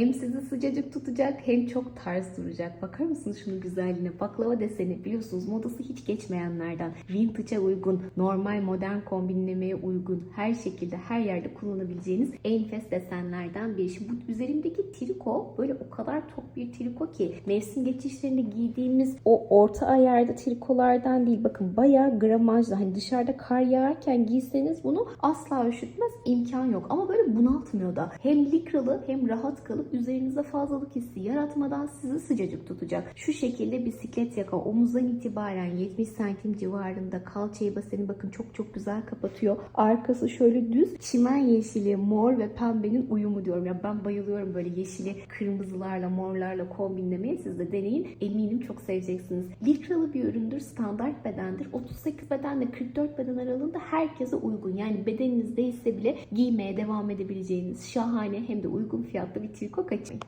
Hem sizi sıcacık tutacak hem çok tarz duracak. Bakar mısınız şunun güzelliğine? Baklava deseni biliyorsunuz modası hiç geçmeyenlerden. Vintage'a uygun, normal modern kombinlemeye uygun, her şekilde her yerde kullanabileceğiniz enfes desenlerden biri. Şimdi bu üzerimdeki triko böyle o kadar tok bir triko ki mevsim geçişlerinde giydiğimiz o orta ayarda trikolardan değil. Bakın bayağı gramajlı. Hani dışarıda kar yağarken giyseniz bunu asla üşütmez imkan yok. Ama böyle bunaltmıyor da. Hem likralı hem rahat kalıp üzerinize fazlalık hissi yaratmadan sizi sıcacık tutacak. Şu şekilde bisiklet yaka omuzdan itibaren 70 santim civarında kalçayı baseni bakın çok çok güzel kapatıyor. Arkası şöyle düz çimen yeşili, mor ve pembenin uyumu diyorum. Ya ben bayılıyorum böyle yeşili kırmızılarla, morlarla kombinlemeye. Siz de deneyin. Eminim çok seveceksiniz. Likralı bir üründür, standart bedendir. 38 bedenle 44 beden aralığında herkese uygun. Yani bedeniniz değilse bile giymeye devam edebileceğiniz şahane hem de uygun fiyatlı bir triko покупать.